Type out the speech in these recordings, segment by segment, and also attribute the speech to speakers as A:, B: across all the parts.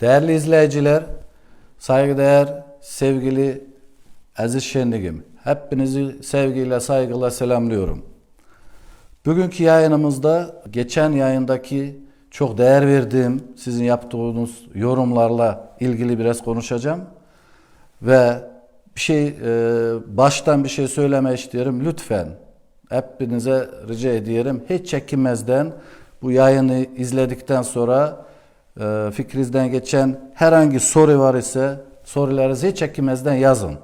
A: Değerli izleyiciler, saygıdeğer, sevgili Aziz Şenligim, hepinizi sevgiyle, saygıyla selamlıyorum. Bugünkü yayınımızda geçen yayındaki çok değer verdiğim sizin yaptığınız yorumlarla ilgili biraz konuşacağım. Ve bir şey e, baştan bir şey söyleme istiyorum. Lütfen hepinize rica ediyorum. Hiç çekinmezden bu yayını izledikten sonra e, fikrinizden geçen herhangi soru var ise sorularınızı hiç çekinmezden yazın.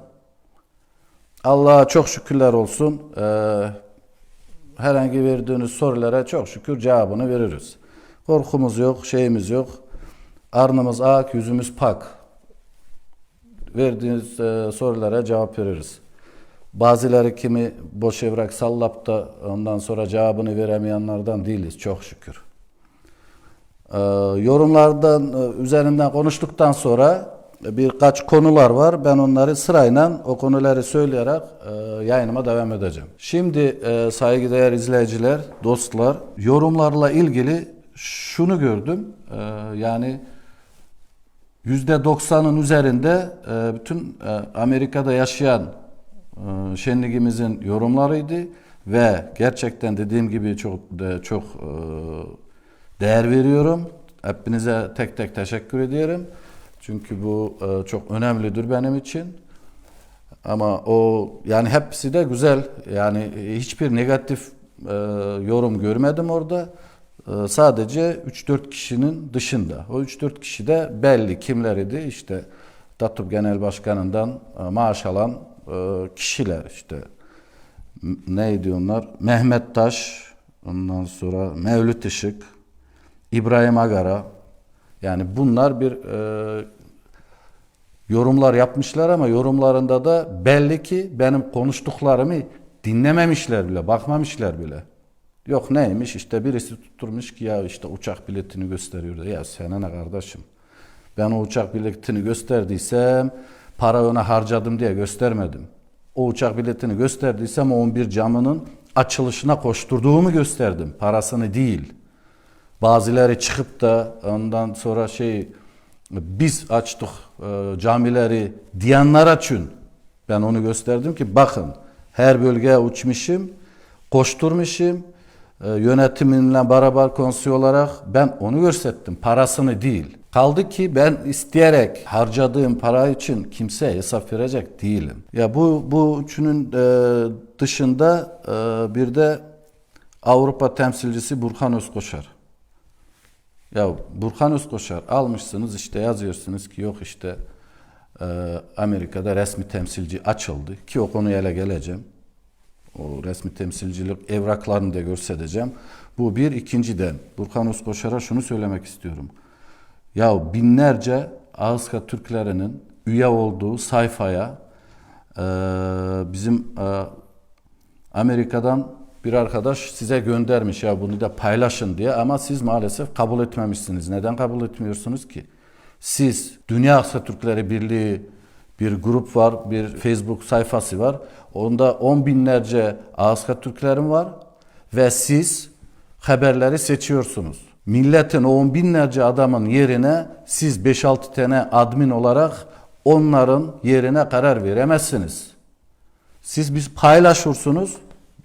A: Allah'a çok şükürler olsun. E, herhangi verdiğiniz sorulara çok şükür cevabını veririz. Korkumuz yok, şeyimiz yok. Arnımız ak, yüzümüz pak. Verdiğiniz e, sorulara cevap veririz. Bazıları kimi boş evrak sallap da ondan sonra cevabını veremeyenlerden değiliz çok şükür. E, yorumlardan e, üzerinden konuştuktan sonra birkaç konular var. Ben onları sırayla o konuları söyleyerek e, yayınıma devam edeceğim. Şimdi e, saygıdeğer izleyiciler, dostlar, yorumlarla ilgili şunu gördüm. E, yani %90'ın üzerinde e, bütün e, Amerika'da yaşayan e, şenligimizin yorumlarıydı ve gerçekten dediğim gibi çok çok e, değer veriyorum. Hepinize tek tek teşekkür ediyorum. Çünkü bu e, çok önemlidir benim için. Ama o yani hepsi de güzel. Yani hiçbir negatif e, yorum görmedim orada. E, sadece 3-4 kişinin dışında. O 3-4 kişi de belli kimleriydi. İşte DATUP Genel Başkanı'ndan e, maaş alan e, kişiler işte. Neydi onlar? Mehmet Taş, ondan sonra Mevlüt Işık, İbrahim Agara. Yani bunlar bir e, yorumlar yapmışlar ama yorumlarında da belli ki benim konuştuklarımı dinlememişler bile, bakmamışlar bile. Yok neymiş işte birisi tutturmuş ki ya işte uçak biletini gösteriyor. Ya sana ne kardeşim? Ben o uçak biletini gösterdiysem para ona harcadım diye göstermedim. O uçak biletini gösterdiysem o 11 camının açılışına koşturduğumu gösterdim. Parasını değil. Bazıları çıkıp da ondan sonra şey biz açtık e, camileri diyenler açın. Ben onu gösterdim ki bakın her bölgeye uçmuşum, koşturmuşum. E, yönetiminle beraber konsiy olarak ben onu gösterdim. Parasını değil. Kaldı ki ben isteyerek harcadığım para için kimseye hesap verecek değilim. Ya bu bu üçünün e, dışında e, bir de Avrupa temsilcisi Burhan Özkoşar. Ya Burhan Özkoşar almışsınız işte yazıyorsunuz ki yok işte e, Amerika'da resmi temsilci açıldı ki o konuya ele geleceğim. O resmi temsilcilik evraklarını da göstereceğim. Bu bir ikinciden Burhan Özkoşar'a şunu söylemek istiyorum. Ya binlerce Ağızka Türklerinin üye olduğu sayfaya e, bizim e, Amerika'dan bir arkadaş size göndermiş ya bunu da paylaşın diye ama siz maalesef kabul etmemişsiniz. Neden kabul etmiyorsunuz ki? Siz Dünya Aksa Türkleri Birliği bir grup var, bir Facebook sayfası var. Onda on binlerce Ağızka Türklerim var ve siz haberleri seçiyorsunuz. Milletin on binlerce adamın yerine siz 5-6 tane admin olarak onların yerine karar veremezsiniz. Siz biz paylaşırsınız.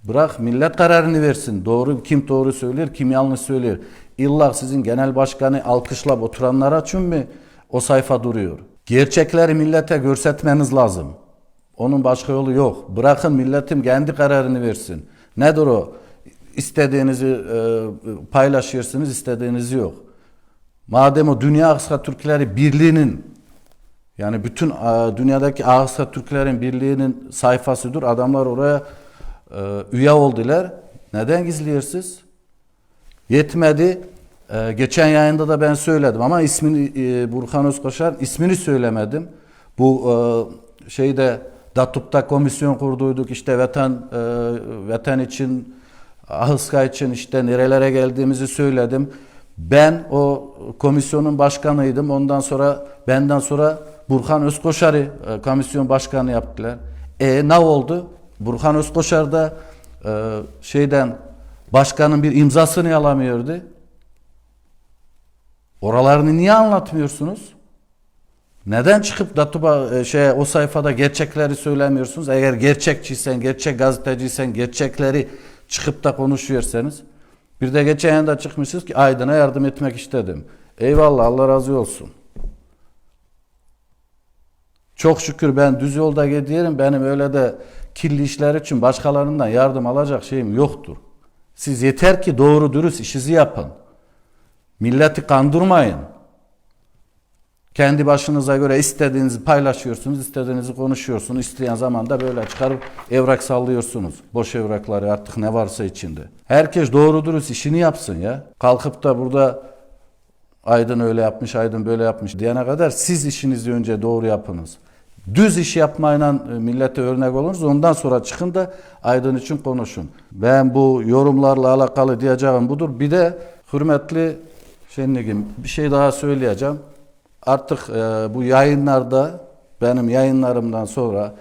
A: Bırak millet kararını versin. Doğru kim doğru söyler, kim yanlış söyler. İlla sizin genel başkanı alkışlap oturanlara için mi o sayfa duruyor? Gerçekleri millete görsetmeniz lazım. Onun başka yolu yok. Bırakın milletim kendi kararını versin. Nedir o? İstediğinizi e, paylaşıyorsunuz, istediğinizi yok. Madem o Dünya Aksa Türkleri Birliği'nin yani bütün e, dünyadaki Ağızka Türklerin Birliği'nin sayfasıdır. Adamlar oraya e, üye oldular. Neden gizliyorsunuz? Yetmedi. E, geçen yayında da ben söyledim ama ismini e, Burhan Özkoşar ismini söylemedim. Bu e, şeyde Datup'ta komisyon kurduyduk işte vatan e, vatan için Ahıska için işte nerelere geldiğimizi söyledim. Ben o komisyonun başkanıydım. Ondan sonra benden sonra Burhan Özkoşar'ı e, komisyon başkanı yaptılar. E ne oldu? Burhan Özkoşar da e, şeyden başkanın bir imzasını alamıyordu. Oralarını niye anlatmıyorsunuz? Neden çıkıp Datuba e, şey o sayfada gerçekleri söylemiyorsunuz? Eğer gerçekçiysen, gerçek gazeteciysen, gerçekleri çıkıp da konuşuyorsanız. Bir de geçen yanda çıkmışsınız ki Aydın'a yardım etmek istedim. Eyvallah Allah razı olsun. Çok şükür ben düz yolda gidiyorum. Benim öyle de kirli işler için başkalarından yardım alacak şeyim yoktur. Siz yeter ki doğru dürüst işinizi yapın. Milleti kandırmayın. Kendi başınıza göre istediğinizi paylaşıyorsunuz, istediğinizi konuşuyorsunuz. İsteyen zaman da böyle çıkarıp evrak sallıyorsunuz. Boş evrakları artık ne varsa içinde. Herkes doğru dürüst işini yapsın ya. Kalkıp da burada Aydın öyle yapmış, Aydın böyle yapmış diyene kadar siz işinizi önce doğru yapınız. Düz iş yapmayla e, millete örnek olunuz. Ondan sonra çıkın da Aydın için konuşun. Ben bu yorumlarla alakalı diyeceğim budur. Bir de hürmetli Şenligim bir şey daha söyleyeceğim. Artık e, bu yayınlarda benim yayınlarımdan sonra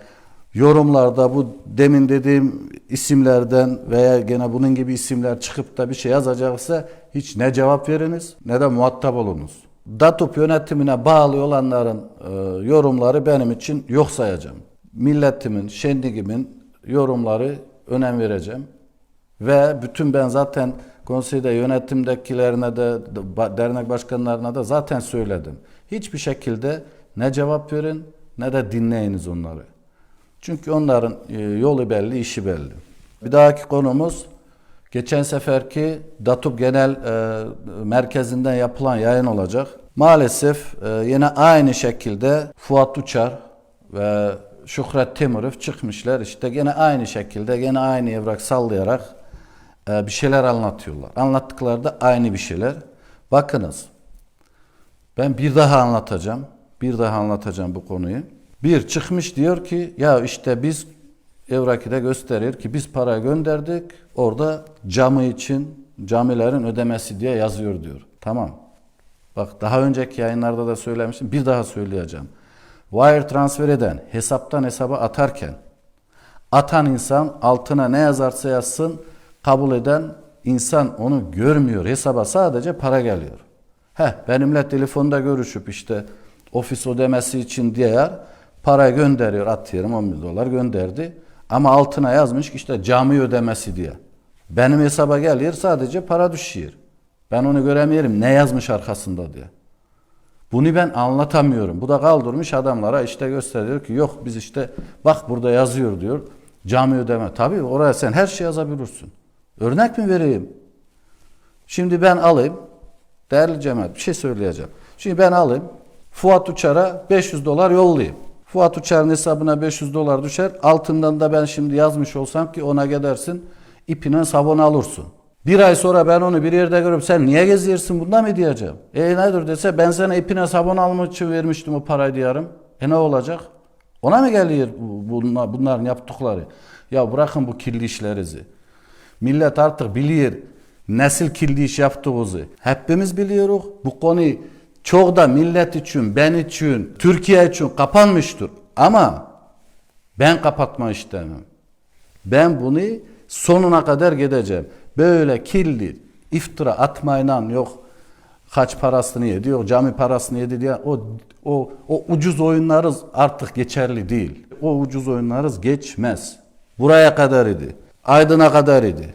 A: yorumlarda bu demin dediğim isimlerden veya gene bunun gibi isimler çıkıp da bir şey yazacaksa hiç ne cevap veriniz ne de muhatap olunuz. DATUP yönetimine bağlı olanların e, yorumları benim için yok sayacağım. Milletimin, şenligimin yorumları önem vereceğim. Ve bütün ben zaten konseyde yönetimdekilerine de dernek başkanlarına da zaten söyledim. Hiçbir şekilde ne cevap verin ne de dinleyiniz onları. Çünkü onların e, yolu belli, işi belli. Bir dahaki konumuz geçen seferki DATUP Genel e, Merkezi'nden yapılan yayın olacak. Maalesef e, yine aynı şekilde Fuat Uçar ve Şükret Temurov çıkmışlar. İşte gene aynı şekilde, gene aynı evrak sallayarak e, bir şeyler anlatıyorlar. Anlattıkları da aynı bir şeyler. Bakınız, ben bir daha anlatacağım. Bir daha anlatacağım bu konuyu. Bir çıkmış diyor ki ya işte biz Evraki'de gösterir ki biz para gönderdik. Orada camı için camilerin ödemesi diye yazıyor diyor. Tamam. Bak daha önceki yayınlarda da söylemiştim. Bir daha söyleyeceğim. Wire transfer eden, hesaptan hesaba atarken atan insan altına ne yazarsa yazsın kabul eden insan onu görmüyor. Hesaba sadece para geliyor. Heh, benimle telefonda görüşüp işte ofis ödemesi için diğer para gönderiyor atıyorum 10 bin dolar gönderdi. Ama altına yazmış ki işte cami ödemesi diye. Benim hesaba geliyor sadece para düşüyor. Ben onu göremiyorum ne yazmış arkasında diye. Bunu ben anlatamıyorum. Bu da kaldırmış adamlara işte gösteriyor ki yok biz işte bak burada yazıyor diyor. Cami ödeme. Tabii oraya sen her şey yazabilirsin. Örnek mi vereyim? Şimdi ben alayım. Değerli cemaat bir şey söyleyeceğim. Şimdi ben alayım. Fuat Uçar'a 500 dolar yollayayım. Fuat Uçar'ın hesabına 500 dolar düşer. Altından da ben şimdi yazmış olsam ki ona gidersin ipine sabun alırsın. Bir ay sonra ben onu bir yerde görüp sen niye geziyorsun bunda mı diyeceğim. E nedir dese ben sana ipine sabun almak için vermiştim o parayı diyorum. E ne olacak? Ona mı geliyor bu- bunlar, bunların yaptıkları? Ya bırakın bu kirli işlerinizi. Millet artık biliyor nesil kirli iş yaptığımızı. Hepimiz biliyoruz. Bu konu çok da millet için, ben için, Türkiye için kapanmıştır. Ama ben kapatma istemem. Ben bunu sonuna kadar gideceğim. Böyle kirli iftira atmayla yok kaç parasını yedi, yok cami parasını yedi diye o, o, o ucuz oyunlarız artık geçerli değil. O ucuz oyunlarız geçmez. Buraya kadar idi. Aydın'a kadar idi.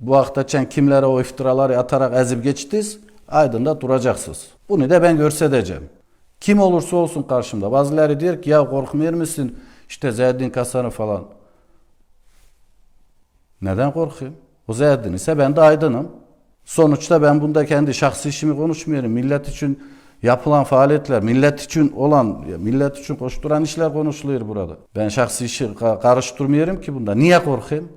A: Bu hafta kimlere o iftiraları atarak ezip geçtiniz, Aydın'da duracaksınız. Bunu da ben görsedeceğim. Kim olursa olsun karşımda. Bazıları diyor ki ya korkmuyor musun? İşte Zeddin Kasan'ı falan. Neden korkayım? O Zeddin ise ben de aydınım. Sonuçta ben bunda kendi şahsi işimi konuşmuyorum. Millet için yapılan faaliyetler, millet için olan, millet için koşturan işler konuşuluyor burada. Ben şahsi işi ka- karıştırmıyorum ki bunda. Niye korkayım?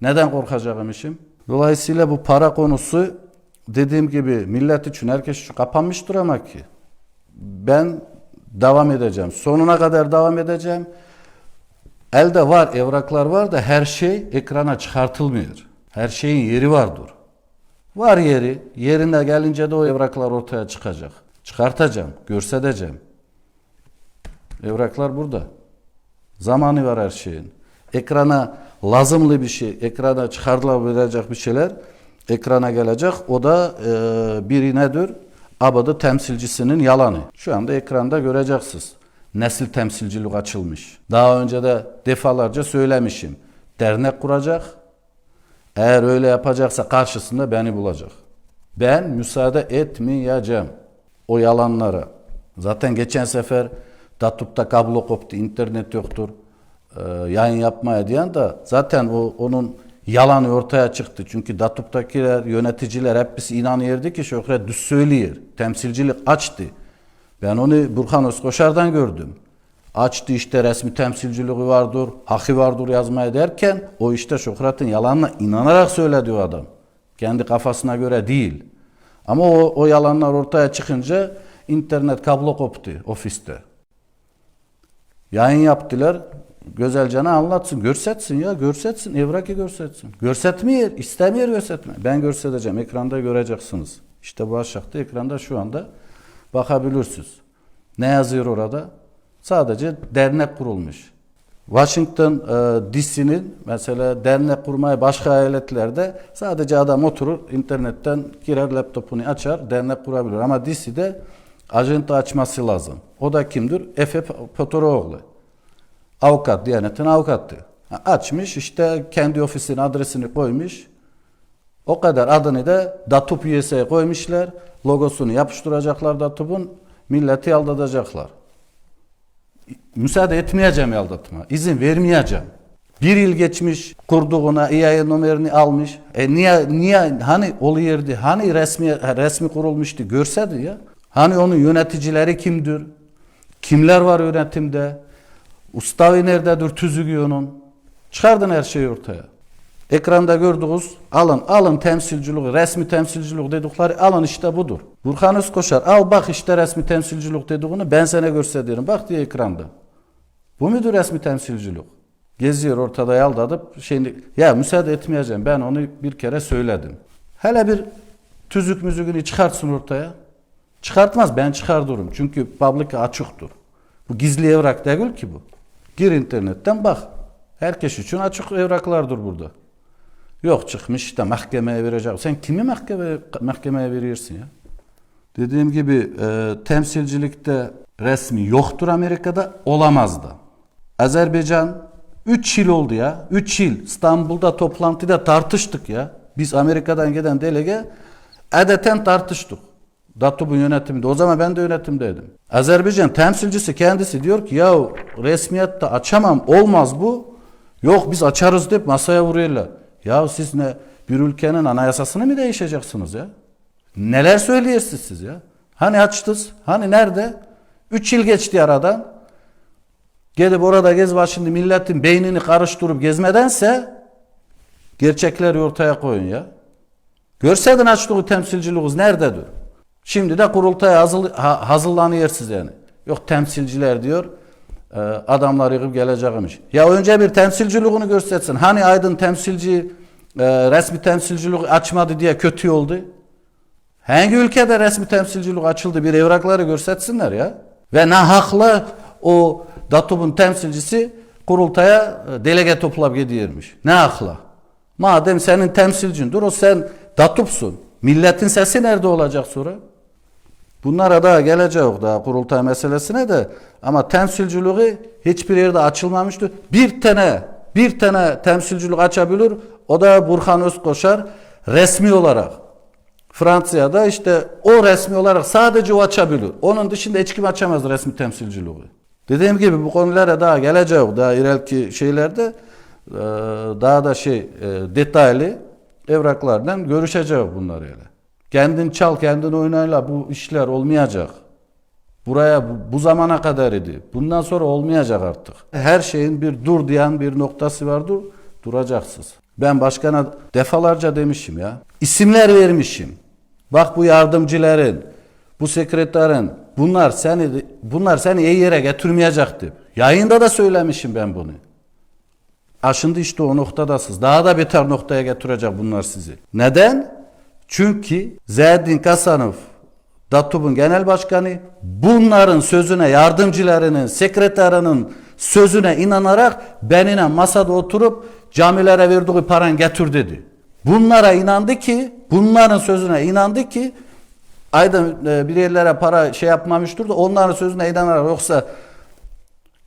A: Neden korkacağım işim? Dolayısıyla bu para konusu dediğim gibi millet için, herkes için kapanmıştır ama ki. Ben devam edeceğim. Sonuna kadar devam edeceğim. Elde var, evraklar var da her şey ekrana çıkartılmıyor. Her şeyin yeri vardır. Var yeri. Yerine gelince de o evraklar ortaya çıkacak. Çıkartacağım, görsedeceğim. Evraklar burada. Zamanı var her şeyin. Ekrana lazımlı bir şey, ekrana çıkarılabilecek bir şeyler ekrana gelecek. O da e, biri nedir? Abadı temsilcisinin yalanı. Şu anda ekranda göreceksiniz. nesil temsilcilik açılmış. Daha önce de defalarca söylemişim. Dernek kuracak. Eğer öyle yapacaksa karşısında beni bulacak. Ben müsaade etmeyeceğim o yalanlara. Zaten geçen sefer Datup'ta kablo koptu, internet yoktur, e, yayın yapmaya diyen de zaten o onun yalanı ortaya çıktı. Çünkü Datup'takiler, yöneticiler hepsi inanıyordu ki Şöhret düz söylüyor. Temsilcilik açtı. Ben onu Burhan Özkoşar'dan gördüm. Açtı işte resmi temsilciliği vardır, haki vardır yazmaya derken o işte Şöhret'in yalanına inanarak söyledi o adam. Kendi kafasına göre değil. Ama o, o yalanlar ortaya çıkınca internet kablo koptu ofiste. Yayın yaptılar. Gözelcan'a anlatsın. Görsetsin ya. Görsetsin. Evrakı görsetsin. Görsetmiyor. istemiyor görsetme. Ben görseteceğim. Ekranda göreceksiniz. İşte bu aşağıda ekranda şu anda bakabilirsiniz. Ne yazıyor orada? Sadece dernek kurulmuş. Washington e, DC'nin mesela dernek kurmayı başka eyaletlerde sadece adam oturur internetten girer laptopunu açar dernek kurabilir. Ama DC'de ajanta açması lazım. O da kimdir? Efe Potoroğlu. Avukat, Diyanet'in avukattı. Ha, Açmış işte kendi ofisinin adresini koymuş. O kadar adını da Datup USA'ya koymuşlar. Logosunu yapıştıracaklar Datup'un. Milleti aldatacaklar. Müsaade etmeyeceğim aldatma. İzin vermeyeceğim. Bir yıl geçmiş kurduğuna EIA numarini almış. E niye niye hani oluyordu? Hani resmi resmi kurulmuştu görseydi ya. Hani onun yöneticileri kimdir? Kimler var yönetimde? Ustavi nerededir tüzüğü onun? Çıkardın her şeyi ortaya. Ekranda gördüğünüz alın alın temsilcilik, resmi temsilcilik dedikleri alın işte budur. Burhan Özkoşar al bak işte resmi temsilcilik dediğini ben sana gösteririm. Bak diye ekranda. Bu mudur resmi temsilcilik? Geziyor ortada yaldadıp şeyini ya müsaade etmeyeceğim ben onu bir kere söyledim. Hele bir tüzük müzüğünü çıkartsın ortaya. Çıkartmaz ben çıkartırım çünkü public açıktır. Bu gizli evrak değil ki bu. Gir internetten bak. Herkes için açık evraklardır burada. Yok çıkmış işte mahkemeye verecek. Sen kimi mahkemeye, mahkemeye veriyorsun ya? Dediğim gibi e, temsilcilikte resmi yoktur Amerika'da olamaz da. Azerbaycan 3 yıl oldu ya. 3 yıl İstanbul'da toplantıda tartıştık ya. Biz Amerika'dan gelen delege adeten tartıştık. Datub'un yönetiminde. O zaman ben de yönetimdeydim. Azerbaycan temsilcisi kendisi diyor ki ya resmiyette açamam olmaz bu. Yok biz açarız deyip masaya vuruyorlar. Ya siz ne bir ülkenin anayasasını mı değişeceksiniz ya? Neler söylüyorsunuz siz ya? Hani açtınız? Hani nerede? Üç yıl geçti aradan. Gelip orada gez var şimdi milletin beynini karıştırıp gezmedense gerçekleri ortaya koyun ya. Görseydin açtığı temsilciliğiniz nerededir? Şimdi de kurultaya hazır, ha, hazırlanıyorsunuz yani. Yok temsilciler diyor e, adamlar yığıp gelecekmiş. Ya önce bir temsilciliğini göstersin. Hani Aydın temsilci e, resmi temsilcilik açmadı diye kötü oldu. Hangi ülkede resmi temsilcilik açıldı bir evrakları görsetsinler ya. Ve ne hakla o Datub'un temsilcisi kurultaya e, delege toplayıp gidiyormuş. Ne hakla? Madem senin temsilcindir o sen Datup'sun. Milletin sesi nerede olacak sonra? Bunlara daha gelecek daha kurultay meselesine de ama temsilciliği hiçbir yerde açılmamıştır. Bir tane bir tane temsilcilik açabilir. O da Burhan Özkoşar resmi olarak. Fransa'da işte o resmi olarak sadece o açabilir. Onun dışında hiç kim açamaz resmi temsilciliği. Dediğim gibi bu konulara daha gelecek daha ileriki şeylerde e, daha da şey e, detaylı evraklardan görüşeceğiz bunlar öyle. Kendin çal, kendin oynayla bu işler olmayacak. Buraya bu, bu zamana kadar idi. Bundan sonra olmayacak artık. Her şeyin bir dur diyen bir noktası vardır. Duracaksınız. Ben başkana defalarca demişim ya. İsimler vermişim. Bak bu yardımcıların, bu sekreterin bunlar seni bunlar seni iyi yere getirmeyecekti. Yayında da söylemişim ben bunu. Aşında işte o noktadasınız. Daha da beter noktaya getirecek bunlar sizi. Neden? Çünkü Zeddin Kasanov Datub'un genel başkanı bunların sözüne yardımcılarının, sekreterinin sözüne inanarak benimle masada oturup camilere verdiği paran getir dedi. Bunlara inandı ki, bunların sözüne inandı ki Aydın e, bir yerlere para şey yapmamıştır da onların sözüne inanarak yoksa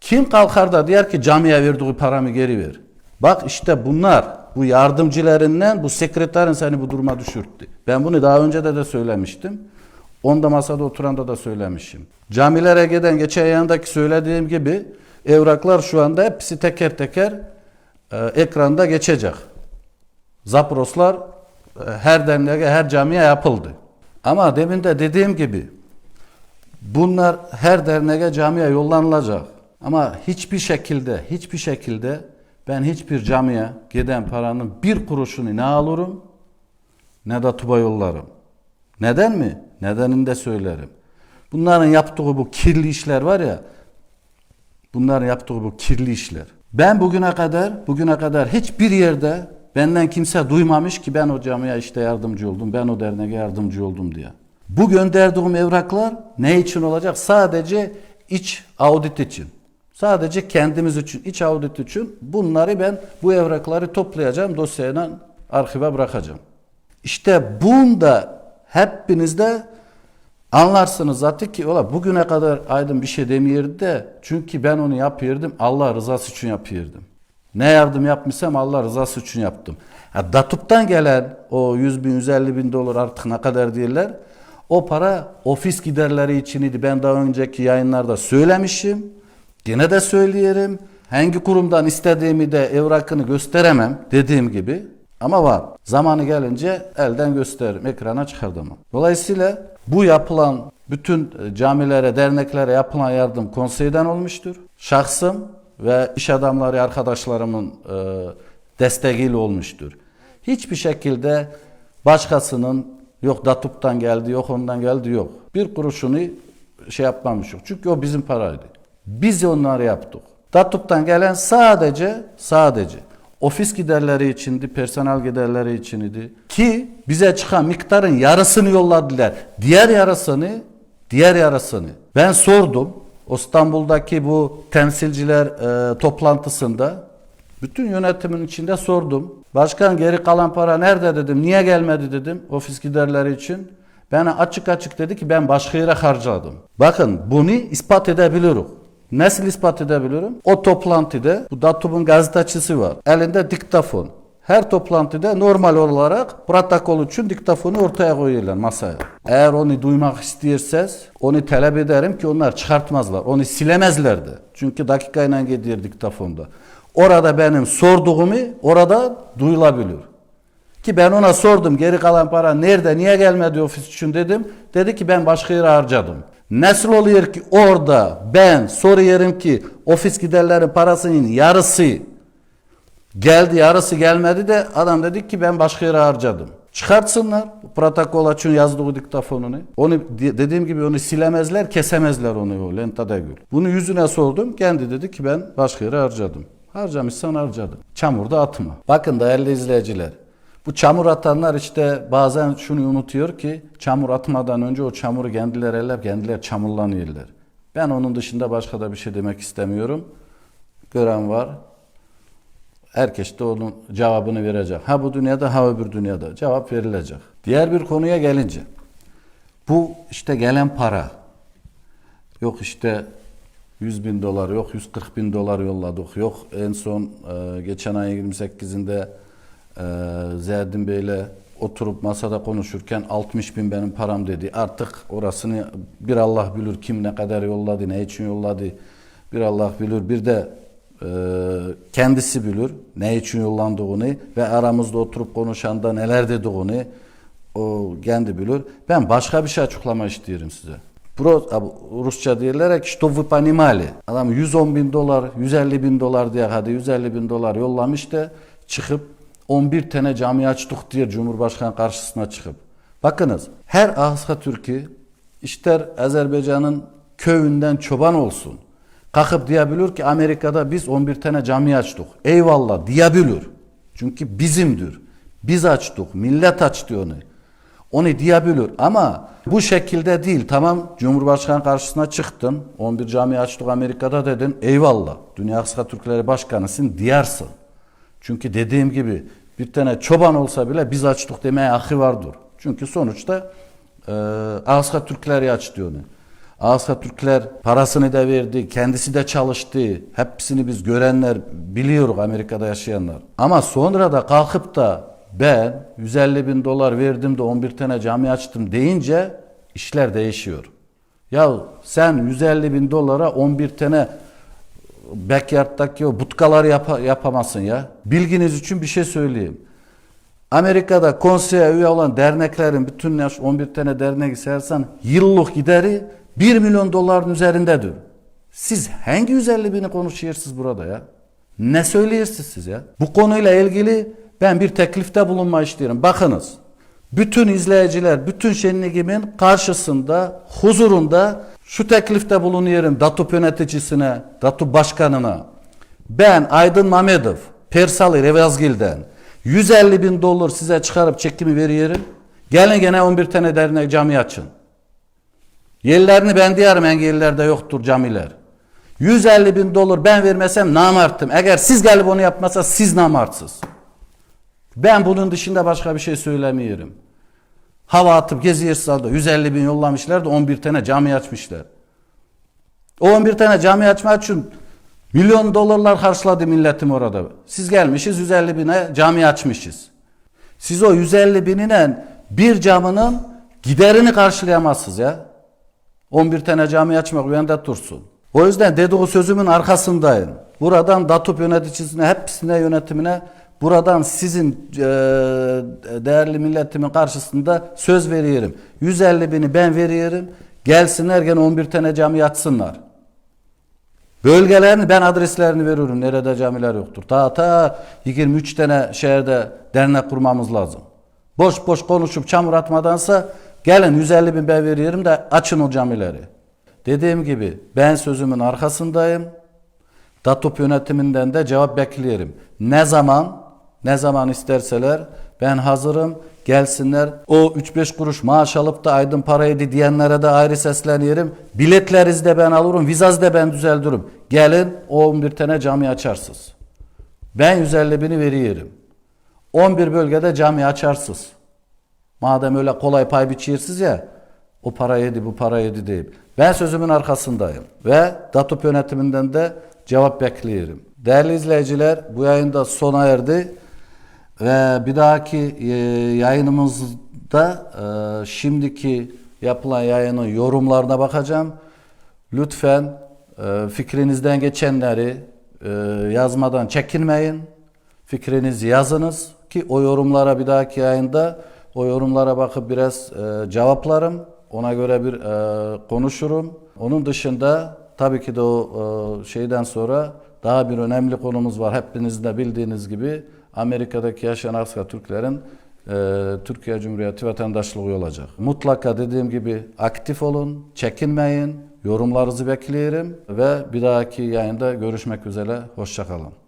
A: Kim kalkar da diyor ki camiye verdiği paramı geri ver. Bak işte bunlar bu yardımcılarından bu sekreterin seni bu duruma düşürttü. Ben bunu daha önce de de söylemiştim. Onda masada oturanda da söylemişim. Camilere giden geçen yanındaki söylediğim gibi evraklar şu anda hepsi teker teker e, ekranda geçecek. Zaproslar e, her derneğe, her camiye yapıldı. Ama demin de dediğim gibi bunlar her derneğe, camiye yollanılacak. Ama hiçbir şekilde, hiçbir şekilde ben hiçbir camiye giden paranın bir kuruşunu ne alırım ne de tuba yollarım. Neden mi? Nedenini de söylerim. Bunların yaptığı bu kirli işler var ya, bunların yaptığı bu kirli işler. Ben bugüne kadar, bugüne kadar hiçbir yerde benden kimse duymamış ki ben o camiye işte yardımcı oldum, ben o derneğe yardımcı oldum diye. Bu gönderdiğim evraklar ne için olacak? Sadece iç audit için. Sadece kendimiz için, iç audit için bunları ben bu evrakları toplayacağım, dosyayla arşive bırakacağım. İşte bunda hepinizde anlarsınız zaten ki ola bugüne kadar Aydın bir şey demiyordu de çünkü ben onu yapıyordum Allah rızası için yapıyordum. Ne yardım yapmışsam Allah rızası için yaptım. Ya Datup'tan gelen o 100 bin 150 bin dolar artık ne kadar diyorlar. O para ofis giderleri için idi. Ben daha önceki yayınlarda söylemişim. Yine de söyleyelim. Hangi kurumdan istediğimi de evrakını gösteremem dediğim gibi. Ama var. Zamanı gelince elden gösteririm, ekrana çıkardım. Dolayısıyla bu yapılan bütün e, camilere, derneklere yapılan yardım konseyden olmuştur. Şahsım ve iş adamları arkadaşlarımın e, desteğiyle olmuştur. Hiçbir şekilde başkasının yok Datup'tan geldi, yok ondan geldi, yok. Bir kuruşunu şey yapmamışız. Çünkü o bizim paraydı. Biz onları yaptık. Datup'tan gelen sadece sadece ofis giderleri içindi, personel giderleri içindi. Ki bize çıkan miktarın yarısını yolladılar. Diğer yarısını, diğer yarısını ben sordum. İstanbul'daki bu temsilciler e, toplantısında bütün yönetimin içinde sordum. Başkan geri kalan para nerede dedim. Niye gelmedi dedim ofis giderleri için. Bana açık açık dedi ki ben başka yere harcadım. Bakın bunu ispat edebilirim. Nasıl ispat edebilirim? O toplantıda bu Datup'un gazetecisi var. Elinde diktafon. Her toplantıda normal olarak protokol için diktafonu ortaya koyuyorlar masaya. Eğer onu duymak istiyorsanız onu talep ederim ki onlar çıkartmazlar. Onu silemezlerdi. Çünkü dakikayla gidiyor diktafonda. Orada benim sorduğumu orada duyulabilir. Ki ben ona sordum geri kalan para nerede niye gelmedi ofis için dedim. Dedi ki ben başka yere harcadım. Nasıl oluyor ki orada ben soruyorum ki ofis giderlerin parasının yarısı geldi yarısı gelmedi de adam dedi ki ben başka yere harcadım. Çıkartsınlar protokol için yazdığı diktafonunu. Onu dediğim gibi onu silemezler, kesemezler onu o lentada gül. Bunu yüzüne sordum. Kendi dedi ki ben başka yere harcadım. Harcamışsan harcadım. Çamurda atma. Bakın değerli izleyiciler. Bu çamur atanlar işte bazen şunu unutuyor ki çamur atmadan önce o çamuru kendileri eller, kendileri çamurlanıyorlar. Ben onun dışında başka da bir şey demek istemiyorum. Gören var. Herkes de onun cevabını verecek. Ha bu dünyada ha öbür dünyada cevap verilecek. Diğer bir konuya gelince. Bu işte gelen para. Yok işte 100 bin dolar, yok 140 bin dolar yolladık, yok en son e, geçen ayın 28'inde e, Zeyedin Bey'le oturup masada konuşurken 60 bin benim param dedi. Artık orasını bir Allah bilir kim ne kadar yolladı, ne için yolladı bir Allah bilir. Bir de e, kendisi bilir ne için yollandığını ve aramızda oturup konuşanda neler dediğini o kendi bilir. Ben başka bir şey açıklama istiyorum size. Pro, Rusça diyorlar ki что вы понимали. Adam 110 bin dolar, 150 bin dolar diye hadi 150 bin dolar yollamış da çıkıp 11 tane cami açtık diye Cumhurbaşkanı karşısına çıkıp. Bakınız her Ahsa Türk'ü ister Azerbaycan'ın köyünden çoban olsun. Kalkıp diyebilir ki Amerika'da biz 11 tane cami açtık. Eyvallah diyebilir. Çünkü bizimdir. Biz açtık. Millet açtı onu. Onu diyebilir ama bu şekilde değil. Tamam Cumhurbaşkanı karşısına çıktın. 11 cami açtık Amerika'da dedin. Eyvallah. Dünya Aksa Türkleri Başkanısın diyersin. Çünkü dediğim gibi bir tane çoban olsa bile biz açtık demeye ahi vardır. Çünkü sonuçta e, Aksa Türkleri açtı onu. Ağızka Türkler parasını da verdi, kendisi de çalıştı. Hepsini biz görenler biliyoruz Amerika'da yaşayanlar. Ama sonra da kalkıp da ben 150 bin dolar verdim de 11 tane cami açtım deyince işler değişiyor. Ya sen 150 bin dolara 11 tane backyard'daki o butkaları yapa- yapamazsın ya. Bilginiz için bir şey söyleyeyim. Amerika'da konseye üye olan derneklerin bütün yaş 11 tane dernek sayarsan yıllık gideri 1 milyon doların üzerindedir. Siz hangi 150 bini konuşuyorsunuz burada ya? Ne söylüyorsunuz siz ya? Bu konuyla ilgili ben bir teklifte bulunma istiyorum. Bakınız. Bütün izleyiciler, bütün şenligimin karşısında, huzurunda şu teklifte bulunuyorum DATUP yöneticisine, DATUP başkanına. Ben Aydın Mamedov, Persalı Revazgil'den 150 bin dolar size çıkarıp çekimi veriyorum. Gelin gene 11 tane dernek cami açın. Yerlerini ben diyerim engellilerde yoktur camiler. 150 bin dolar ben vermesem namarttım. Eğer siz gelip onu yapmasa siz namartsız. Ben bunun dışında başka bir şey söylemiyorum. Hava atıp geziyorsa da 150 bin yollamışlar da 11 tane cami açmışlar. O 11 tane cami açmak için milyon dolarlar karşıladı milletim orada. Siz gelmişiz 150 bine cami açmışız. Siz o 150 binine bir camının giderini karşılayamazsınız ya. 11 tane cami açmak uyanında dursun. O yüzden dediği sözümün arkasındayım. Buradan DATUP yöneticisine, hepsine yönetimine buradan sizin eee, değerli milletimin karşısında söz veriyorum. 150 bini ben veriyorum. Gelsinler gene 11 tane cami açsınlar. Bölgelerini ben adreslerini veriyorum. Nerede camiler yoktur. Ta ta 23 tane şehirde dernek kurmamız lazım. Boş boş konuşup çamur atmadansa gelin 150 bin ben veriyorum da açın o camileri. Dediğim gibi ben sözümün arkasındayım. DATOP yönetiminden de cevap bekliyorum. Ne zaman, ne zaman isterseler ben hazırım. Gelsinler o 3-5 kuruş maaş alıp da aydın paraydı diyenlere de ayrı sesleniyorum. Biletleriz de ben alırım, vizaz da ben düzeltirim. Gelin o 11 tane cami açarsız. Ben 150 bini veriyorum. 11 bölgede cami açarsız. Madem öyle kolay pay biçiyorsunuz ya, o para yedi bu para yedi deyip. Ben sözümün arkasındayım ve DATUP yönetiminden de cevap bekliyorum. Değerli izleyiciler bu yayında sona erdi ve bir dahaki e, yayınımızda e, şimdiki yapılan yayının yorumlarına bakacağım. Lütfen e, fikrinizden geçenleri yazmadan çekinmeyin. Fikrinizi yazınız ki o yorumlara bir dahaki yayında o yorumlara bakıp biraz cevaplarım. Ona göre bir konuşurum. Onun dışında tabii ki de o şeyden sonra daha bir önemli konumuz var. Hepinizin de bildiğiniz gibi Amerika'daki yaşayan Aska Türklerin e, Türkiye Cumhuriyeti vatandaşlığı olacak. Mutlaka dediğim gibi aktif olun, çekinmeyin, yorumlarınızı bekliyorum ve bir dahaki yayında görüşmek üzere. Hoşçakalın.